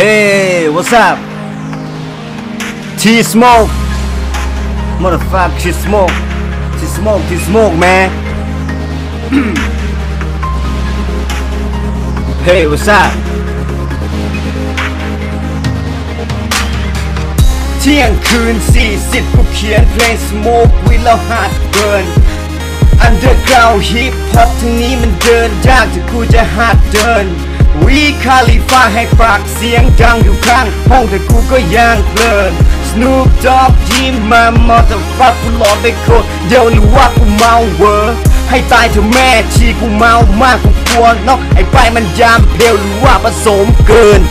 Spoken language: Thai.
Hey, what's up? T Smoke. Motherfucker, T Smoke. T Smoke, T Smoke, man. hey, what's up? เที่ยงคืน 40กูเขียนเพลง Smoke วิแล้วหาดเกิน Underground Hip Hop ทั้งนี้มันเดินยากแต่กูจะหัดเดินวีคาลิฟ้าให้ปากเสียงดังอยู่ข้างห้องแต่กูก็ยังเพลิน Snoop Dogg ยิ้มมา Motherfuck กูหลอนไปโคตรเดี๋ยวหรือว่ากูเมาเวอร์ให้ตายเถอะแม่ชีกูเมามากกูกลัวนอกไอ้ไปมันยามเพลวหรือว่าผสมเกิน